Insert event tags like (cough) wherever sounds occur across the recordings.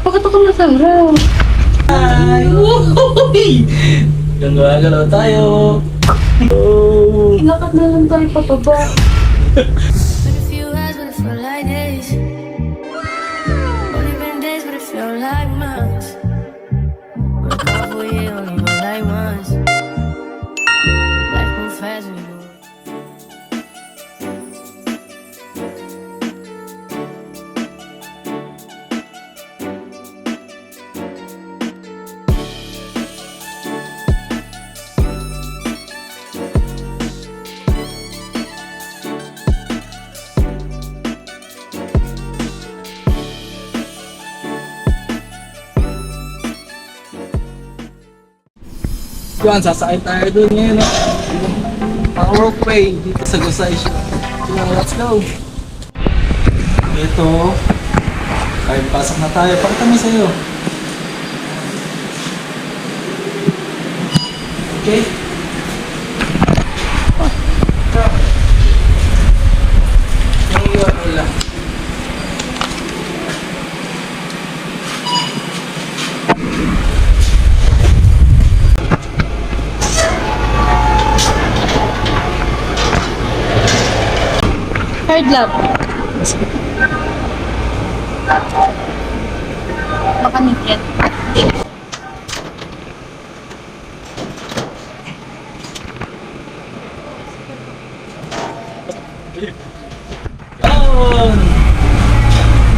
Bakit ako nasa harap? Ay! Uy! Galaw-galaw tayo. Oh! Ilakad na lang tayo pababa. Yun, sasakay tayo dun ngayon. no? Ang walkway dito sa Gusay. Yun, let's go. Ito. Kaya pasok na tayo. Pakita mo sa'yo. Okay. Yung iwan mo lang. Hard love. Baka nikit.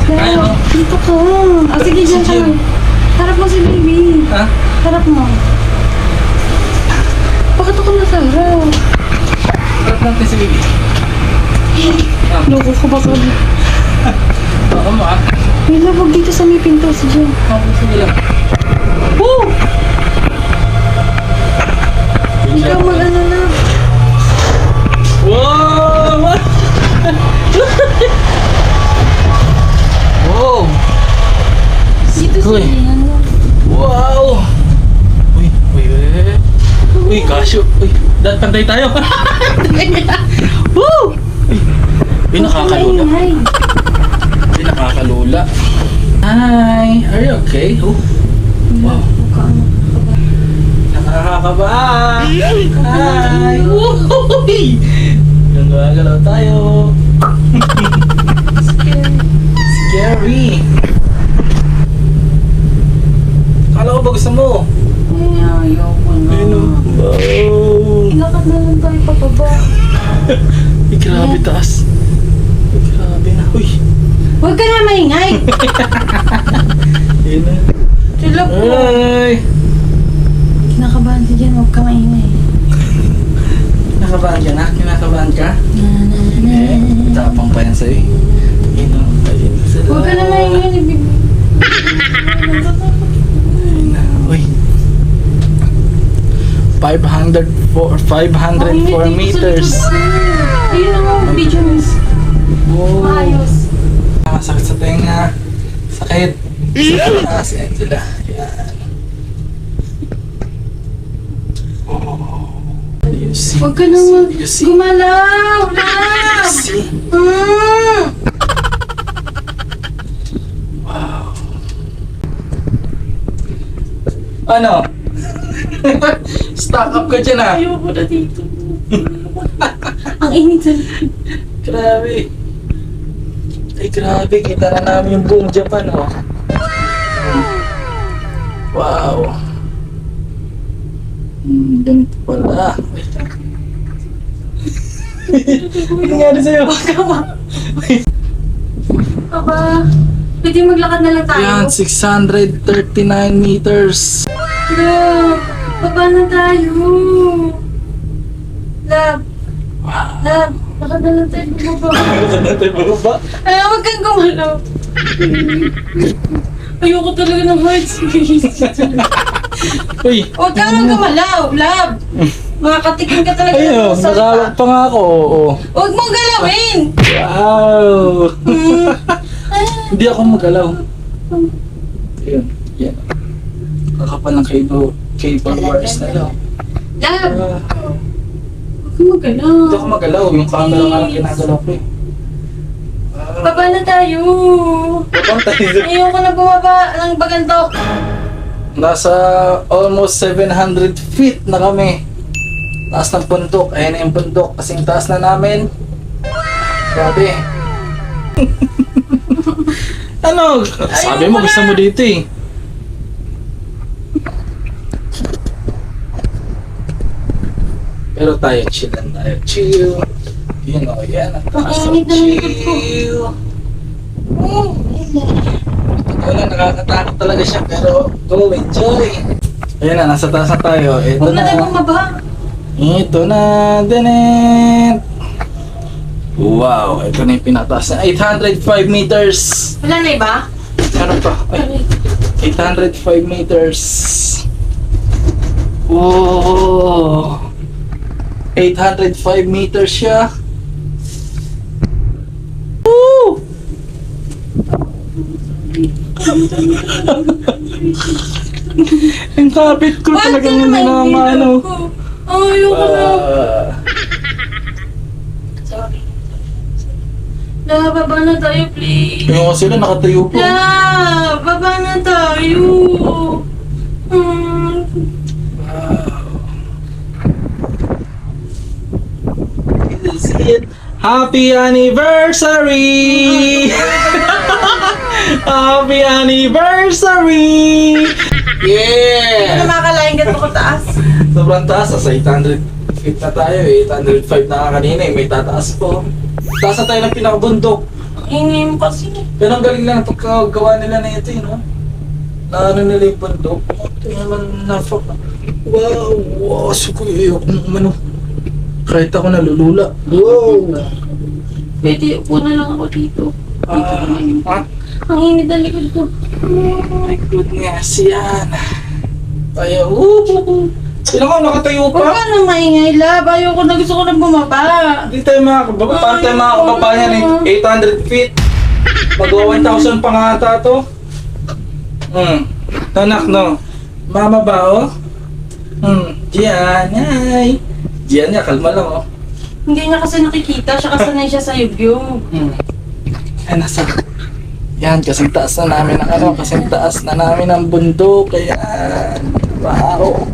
Kaya? Dito ka. Ah, sige, dyan ka. Harap mo si baby. Ha? Harap mo. Bakit ako nasa harap? Harap natin si baby. Loko ko baka. baka mo ah. May labog dito sa may pinto si Jen. Ako sige lang. Woo! Ikaw mag-ano na. Wow! wow! Dito si Uy. ano. Wow! Uy, uy, uy. Uy, kasyo. Uy, pantay tayo. (laughs) Woo! Uy, nakakalula. Hi. Uy, nakakalula. Hi! Are you okay? Oh, wow. Nakakakaba! Hi! Uy! Galaw-galaw tayo. Scary! Kala ko ba gusto mo? Ay, ayoko na. Wow! Ilakad na lang tayo pababa. (laughs) Uy, grabe taas. Uy, grabe na. Uy! Huwag ka na maingay. Yun na. Sila po. Ay! Kinakabahan si Jen, huwag ka maingay. Kinakabahan ka na? Kinakabahan ka? Eh, tapang pa yan sa'yo. eh. Yun. Ayun na sila. Huwag ka na maingay ni Bibi. Ayun na. Uy. 504, 504 meters. Ayun na nga, video miss. Wow. Masakit sa tenga. Sakit. Sa taas. Yan sila. Yan. You see, Huwag ka nang mag- you see, gumalaw. you see. Mm. Wow. Ano? (laughs) Stock up ka dyan ah. Ayoko na dito. Ang init sa (laughs) Grabe. Ay, grabe. Kita na namin yung buong Japan, oh. Wow. Hmm, ganito pala. (laughs) Ano nangyari sa'yo? Papa, pwede maglakad na lang tayo. Yan, 639 meters. Love, baba na tayo. Love, Wow. love, lakad na lang tayo bumaba. Ano natin bababa? Ay, huwag kang gumalaw. Ayoko talaga ng heart space. Uy. Huwag ka nang gumalaw, love. Makakatikin ka talaga Ayun, usap nakawag pa. nga ako. Oo. Huwag mong galawin. Wow. Mm. Hindi ako magalaw. Ayun. Yan. Kakapal ng cable, cable wires na lang. love, Ah, huwag kang magalaw. Hindi ako magalaw. Yung camera nga lang ginagalaw ko eh. Baba na tayo. Babang tayo. Ayoko na bumaba ng bagantok. Nasa almost 700 feet na kami. Taas ng bundok. Ayan na yung bundok. Kasing taas na namin. Grabe. (laughs) ano? Sabi mo, gusto mo dito eh. Pero tayo, chill lang tayo. Chill. Yun o, yan. Ang taas ng init ng likod ko. chill. Wala, nakakatakot talaga siya, pero go, enjoy. Ayan na, nasa taas na tayo. Ito Huwag na tayo na. bumaba. Ito na, dinet. Wow, ito na yung pinataas na. 805 meters. Wala na iba? Ano pa? Ay, 805 meters. Wow. 805 meters siya. Woo! Ang kapit ko talaga ka ng naman minamano. hirap ko? Ayoko na. Ah. Sorry. La, baba na tayo, please. Yung sila nakatayo po. La, baba na tayo. Hmm. Is it? Happy anniversary! (laughs) Happy anniversary! Ano Yeah! makakalain ka ko taas? Sobrang taas, nasa 800 feet na tayo eh. 805 na nga kanina eh, may tataas po. Taas na tayo ng pinakabundok. Ang ingay mo kasi. Pero ang galing lang ng pagkagawa nila na ito eh, no? Na ano nila yung bundok. Tingnan man na Wow, wow, sukoy. Ayoko nang umano. Kahit ako nalulula. Wow! Pwede, upo na lang ako dito. Ah, ah, Ang init ang likod ko. my goodness, yan. Tayo, woo! Sino ka nakatayo Huwag pa? ka na maingay, lab. Ayoko na gusto ko na bumaba. Hindi tayo mga kababa, paano tayo mga kababayan eh? 800 feet. Magwa 1,000 pa nga ata to. Hmm. Tanak no. Mama ba oh? Hmm. Gian, ay. Gian niya, kalma lang oh. Hindi niya kasi nakikita. Siya kasanay siya sa yugyong. Hmm. Ay, nasa. Yan, kasing taas na namin ang ano, kasing taas na namin ang bundok. Kaya, wow.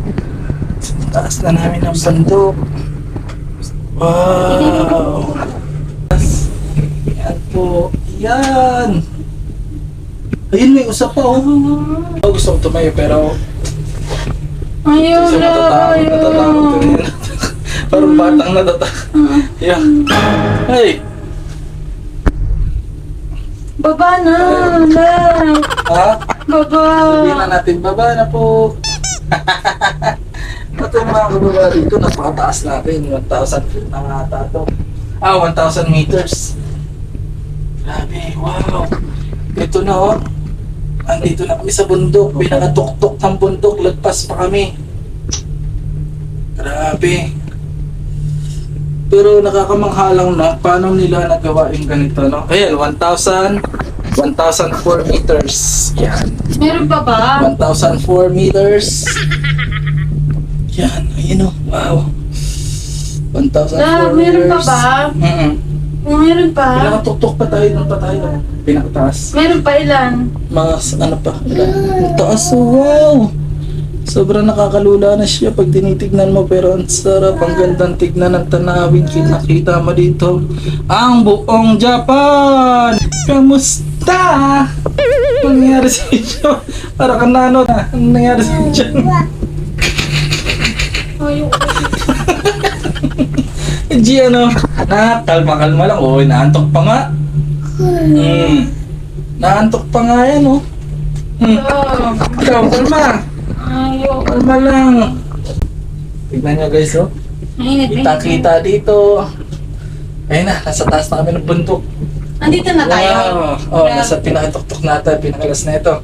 Kasing taas na namin ang bundok. Wow. Yan po. Yan. Ayun, may usap pa oh. Gusto ko tumayo pero Ayaw, kasi lab. matatakot, Ayaw. natatakot yun. Parang batang natatakot. Yeah. Hey, Baba na, lab. ha? Baba. Sabihin na natin, baba na po. (laughs) Ito yung mga kababa dito, napakataas natin. 1,000 feet na nga ata to. Ah, 1,000 meters. Grabe, wow. Ito na oh. Andito na kami sa bundok. Pinakatuktok ng bundok. Lagpas pa kami. Grabe. Pero nakakamangha lang na paano nila nagawa yung ganito, no? Ayan, 1,000, 1,004 meters. Yan. Meron pa ba? 1,004 meters. Yan, ayun o. Wow. 1,004 Lab, meron pa ba? Mm-mm. Meron pa? Pinakatuktok pa tayo, doon pa tayo. Pinakataas. Meron pa ilan? Mga, s- ano pa, ilan? Ang taas, oh, wow. Sobrang nakakalula na siya pag tinitignan mo pero ang sarap, ang gandang tignan ng tanawin kinakita mo dito. Ang buong Japan! Kamusta? Anong nangyari sa inyo? Para ka nano na. Anong nangyari sa inyo? (laughs) G ano? Na, kalma-kalma lang. Oh, naantok pa nga. Hmm. Naantok pa nga yan, oh. Hmm. Ikaw, kalma. Ayoko. Kalma lang. Tignan nyo guys, oh. Ang init. ang init. Kita-kita dito. Ayun na, nasa taas na kami ng bundok. Andito na tayo. Wow. Oh, nasa pinakatuktok natin, pinakalas na ito.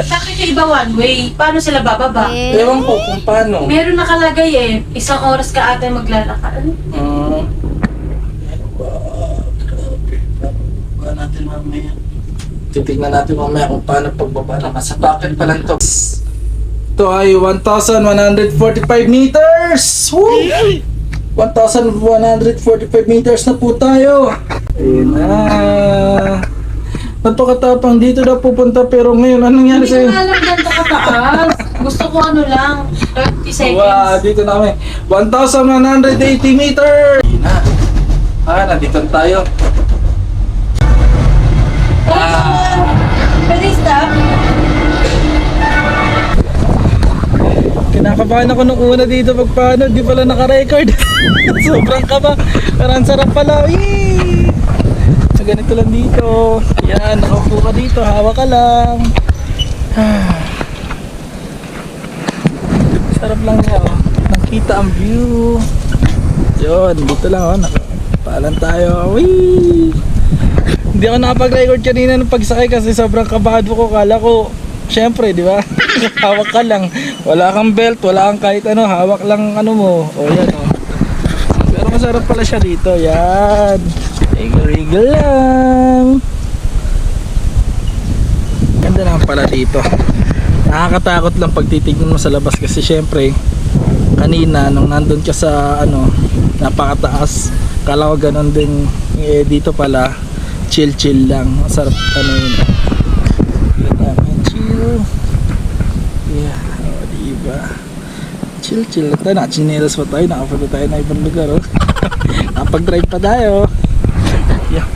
Ba't bakit yung iba one way? Paano sila bababa? Ewan ko kung paano. Meron nakalagay eh. Isang oras ka ata maglalakad. Hmm. Wow, grabe. Pagbaba natin mamaya. Titignan natin mamaya kung paano pagbaba na. Nasa bucket pa lang to. Ito ay 1,145 meters! Woo! 1,145 meters na po tayo. Ayun na. Napakatapang dito na pupunta pero ngayon anong nangyari Hindi ko sa'yo? nga alam ganito kataas. Gusto ko ano lang, 30 seconds. Wow, dito na kami. 1,180 meters! Ayun na. Ah, nandito na tayo. Kinakabahan ako nung una dito pag paano, di pala naka-record. (laughs) Sobrang kaba. Pero ang sarap pala. Yee! So, ganito lang dito. Yan, nakaupo ka dito, hawak ka lang. (sighs) Sarap lang nga, oh. Nakita ang view. Yun, dito lang, oh. Nakapaalan tayo. Wee! Hindi ako nakapag-record kanina ng pagsakay kasi sobrang kabado ko. Kala ko, syempre, di ba? (laughs) hawak ka lang. Wala kang belt, wala kang kahit ano. Hawak lang ano mo. O yan, o. Pero masarap pala siya dito. Yan. Wiggle-wiggle lang. Ganda naman pala dito. Nakakatakot lang pag titignan mo sa labas kasi syempre, kanina nung nandun ka sa ano, napakataas. Kala ko ganun din eh, dito pala chill chill lang. Masarap ano. Yun naman, chill. Yeah, oh, diba? Chill chill lang tayo. Nakachinelas pa tayo. Nakapunta tayo na ibang lugar. Oh. (laughs) Nakapag-drive pa tayo. Yeah.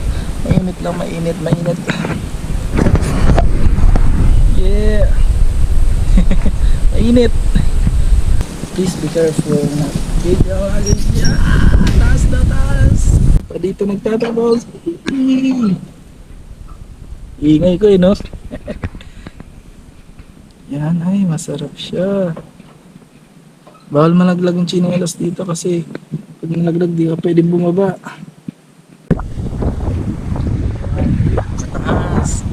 Mainit lang, mainit, mainit. Yeah. (laughs) mainit. Please be careful. Video agad. Yeah. Taas na taas. Pa dito nagtatrabaho. (clears throat) Ingay ko eh, no? Yan ay, masarap siya. Bawal malaglag yung chinelas dito kasi pag nalaglag di ka pwedeng bumaba. Sa taas.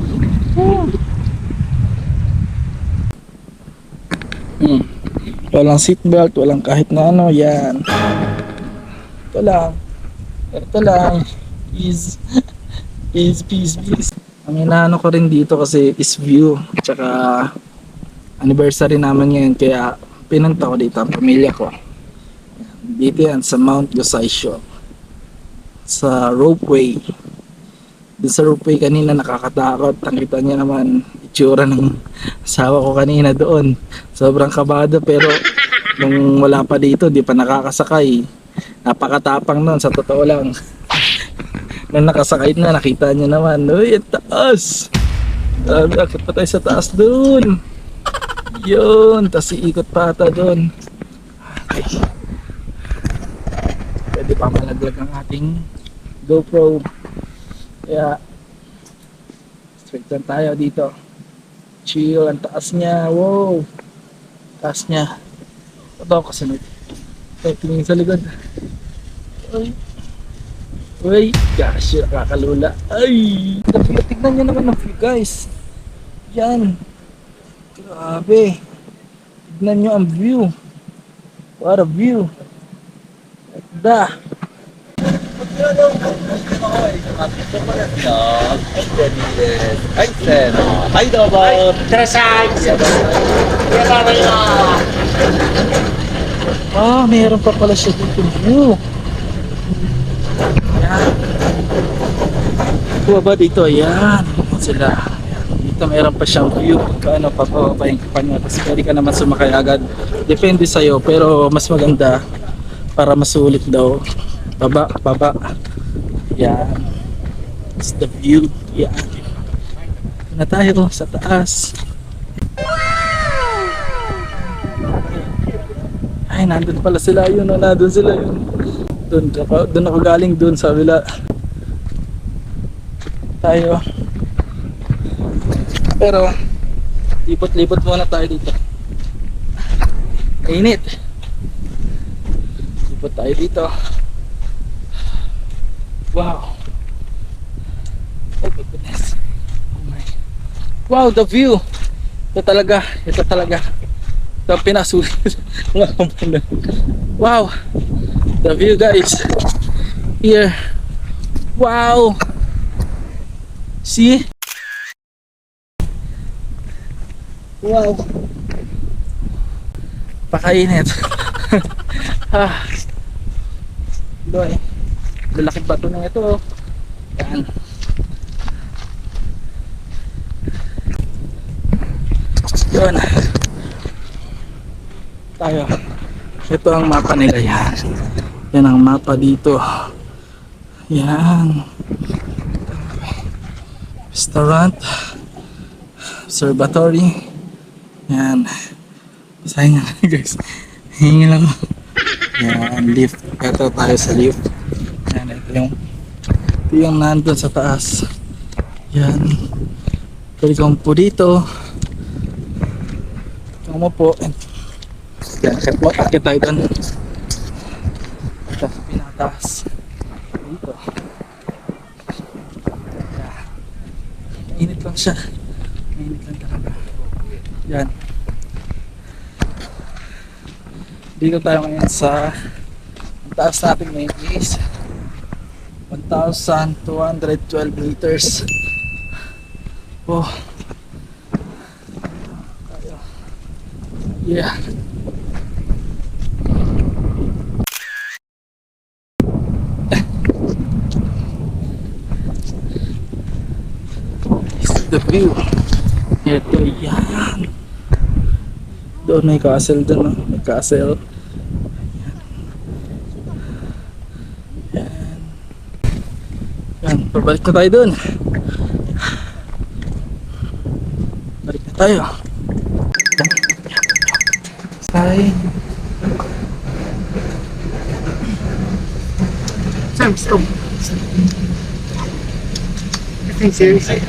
Hmm. Walang seatbelt, walang kahit na ano, yan. Ito lang. Ito lang. Peace. (laughs) Peace, peace, peace. Ang inaano ko rin dito kasi is view. Tsaka anniversary naman ngayon kaya pinunta ko dito ang pamilya ko. Dito yan sa Mount Gosaicio. Sa ropeway. Doon sa ropeway kanina nakakatakot. Nakita niya naman itsura ng (laughs) asawa ko kanina doon. Sobrang kabado pero nung wala pa dito, di pa nakakasakay. Napakatapang nun, sa totoo lang. (laughs) nung nakasakay na, nakita niya naman, Uy, taas! Grabe, akit pa sa taas doon. Yun, tapos iikot pa ata doon. Pwede pa malaglag ang ating GoPro. Kaya, straight lang tayo dito. Chill, ang taas niya. Wow! Taas niya. Ito ako kasunod. Eh, tingin sa likod. Ay. Uy, gosh, nakakalula. Ay! Tignan nyo naman ang view, guys. Yan. Grabe. Tignan nyo ang view. What a view. Ganda. Ah, meron pa pala siya dito view. Yan. Kuha ba dito? Yan. Sila. Dito meron pa siyang view. Kano pa pababayin ka pa niya. Tapos pwede ka naman sumakay agad. Depende sa'yo. Pero mas maganda para masulit daw. Baba, baba. Yan. It's the view. Yan. Na tayo sa taas. Ay, nandun pala sila yun. Oh, nandun sila yun. Ako- doon ako galing doon sa wila. Tayo. Pero, lipot-lipot muna tayo dito. Init. Lipot tayo dito. Wow. Oh my goodness. Oh my. Wow, the view. Ito talaga. Ito talaga. Ito pinasulit. (laughs) Wow. The view guys. Here. Wow. See? Wow. Pakainit. (laughs) ah. Eh. Lalaking bato na ito. Yan. Yun. Tayo. Ito ang mapa nila yan. Yan ang mapa dito. Yan. Restaurant. Observatory. Yan. Sayang nga (laughs) guys. Hingi lang. Yan, lift. Ito tayo sa lift. Yan, ito yung ito yung nandun sa taas. Yan. Pwede kang po dito. Kung mo po. Yan, akit mo, akit tayo doon. Ito, pinataas. Dito. Yan. Mainit lang siya. Yan. Dito tayo ngayon sa ang taas natin ngayon is 1,212 meters. Oh. Yeah. The view. Ito yan. Doon may castle doon, no? may castle. Yan. Yan, pabalik na tayo doon. Balik na tayo. Say. Sam, stop. I think seriously.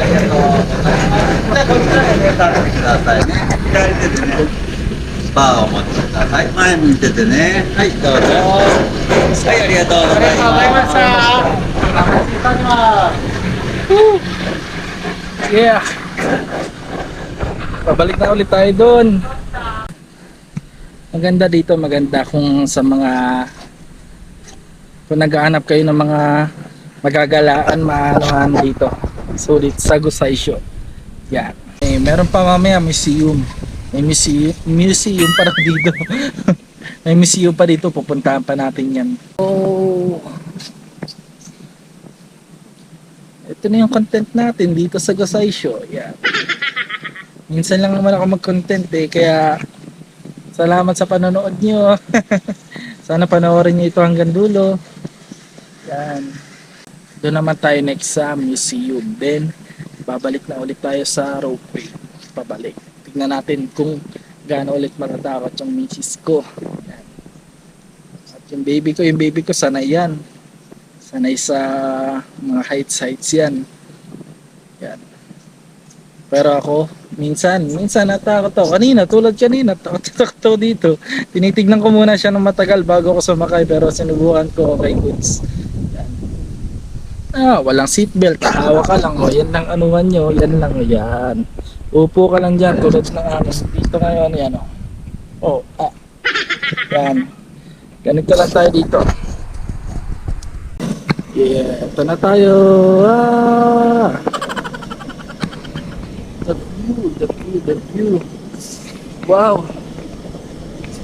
バーを持ってください。前向いててね。はい、どうぞ。はい、ありがとうございます。 Yeah. Pabalik na ulit tayo doon. Maganda dito, maganda kung sa mga kung naghahanap kayo ng mga magagalaan, maanohan dito. Sulit sa Gusaysyo. Yan. Eh, meron pa mamaya museum. May museum, museum para dito. (laughs) May museum pa dito, pupuntahan pa natin yan. Oh, ito na yung content natin dito sa Gosay Show. Yan. Minsan lang naman ako mag-content eh, kaya salamat sa panonood nyo. (laughs) Sana panoorin nyo ito hanggang dulo. Yan. Doon naman tayo next sa museum. Then, babalik na ulit tayo sa ropeway. Pabalik. Tignan natin kung gaano ulit matatakot yung misis ko. Yan. At yung baby ko, yung baby ko, sanay yan. Sanay sa mga heights heights yan. Yan. Pero ako minsan minsan natakot ako. Kanina tulad kanina takot ako dito. Tinitignan ko muna siya ng matagal bago ako sumakay pero sinubukan ko okay goods. Yan. ah walang seatbelt. Hawa ka lang o yan lang anuhan nyo. Yan lang yan upo ka lang dyan tulad ng amin dito ngayon yan o oh ah yan ganito lang tayo dito Yeah, ito na tayo. Ah! The view, the view, the view. Wow.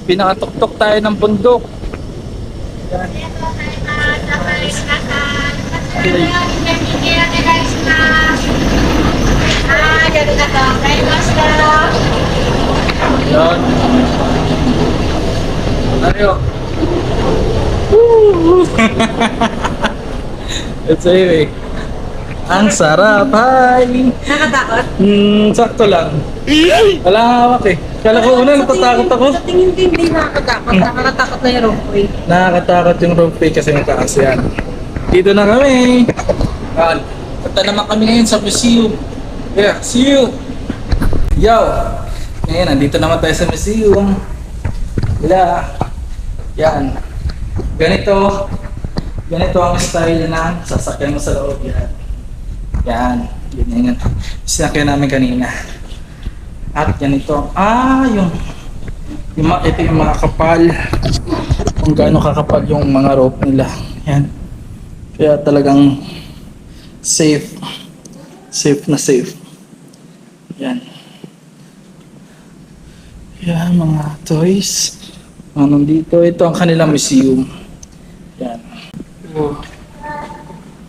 Pinakatuktok tayo ng bundok. Yan. Yan. Tayo. Woo! (laughs) It's a Ang sarap. Hi! Nakatakot? Hmm, sakto lang. Wala hawak eh. Kala ko una natatakot ako. Sa tingin ko hindi nakakatakot. Nakakatakot na yung ropeway. Nakakatakot yung ropeway kasi mataas yan. Dito na kami. Yan. Punta naman kami ngayon sa museum. Yeah, see you. Yo! Ngayon, nandito naman tayo sa museum. Wala. Yan. Ganito. Ganito ang style ng sasakyan mo sa loob yan. Yan. Ganyan yan. Sinakyan namin kanina. At ganito. Ah, yung yung ito yung mga kapal kung gaano kakapal yung mga rope nila yan kaya talagang safe safe na safe yan yan mga toys ano dito ito ang kanilang museum yan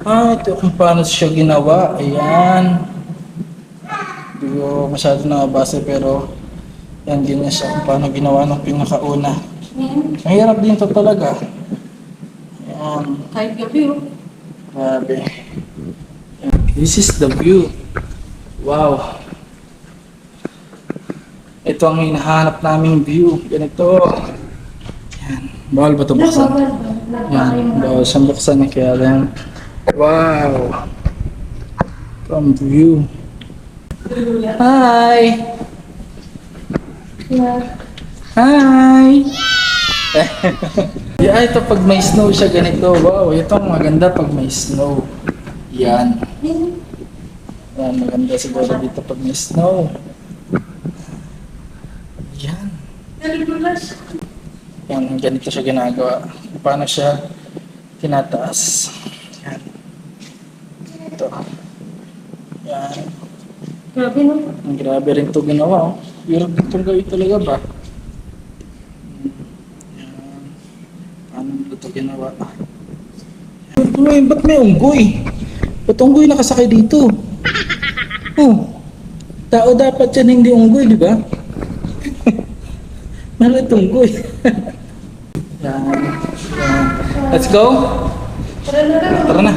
Ah, ito kung paano siya ginawa. Ayan. Hindi ko masyado nakabasa pero yan ganyan siya kung paano ginawa ng pinakauna. Mahirap din to talaga. Ayan. Kahit gabi, oh. Grabe. This is the view. Wow. Ito ang hinahanap naming view. Ganito. Yan. Bawal ba ito buksan? Yan. Bawal siyang buksan eh. Kaya lang. Wow. From view. Hi! Hi! (laughs) yeah, ito pag may snow siya ganito. Wow, ito ang maganda pag may snow. Yan. Yan, maganda siguro dito pag may snow. Yan. Yan, ganito siya ginagawa. Paano siya tinataas. Yan. Ito. Yan. Grabe, no? Ang grabe rin ito ginawa. Oh. Hirap itong gawin talaga ba? Yan. Paano mo ito ginawa? Uy, ba't may unggoy? Ba't unggoy nakasakay dito? Oh, tao dapat yan hindi unggoy, di ba? Bakit unggoy? yan. yan. Let's go? Tara na.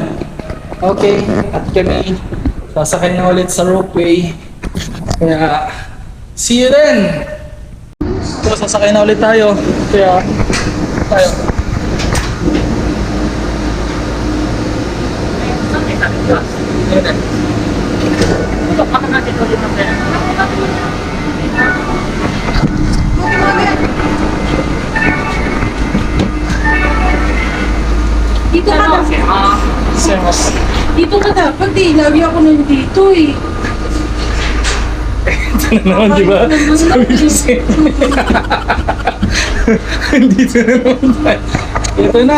Okay, at kami sasakay na ulit sa ropeway. Kaya, see you then! So, sasakay na ulit tayo. Kaya, tayo. Ayun na. Dito ka dapat, eh. Lagi ako nandito, eh. Ito na naman, di ba? Sabi ko sa'yo. (laughs) Dito na naman tayo. Ito na.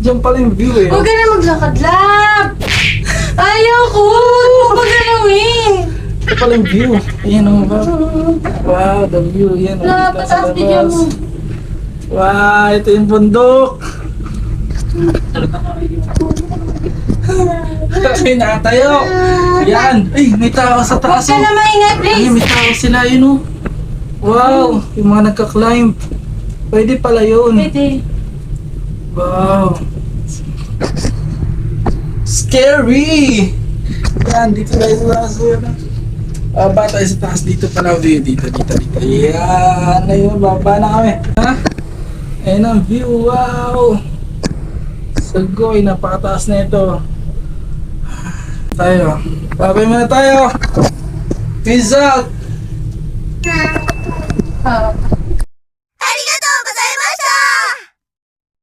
Diyan pala yung view eh. Huwag ka na maglakad, lab! Ayoko! Huwag mo galawin? Ito pala yung view. Ayan o ba? Wow, the view. Yan. oh, Lab, kita sa pataas bigyan labas. mo. Wow, ito yung bundok. Kasi nakatayo. Yan. Ay, may tao sa Huwag taas. ka oh. na maingay, Ay, please! may tao sila yun oh. Wow, yung mga nagka-climb. Pwede pala yun. Pwede. Wow. Scary! Yan, dito tayo sa taas. Yan. Ah, ba tayo sa taas dito pala view. Dito, dito, dito. Yan, ayun, baba na kami. Ha? Ayun ang view, wow! Sagoy, napakataas na ito tayo. Babay muna tayo. Peace out. Ah.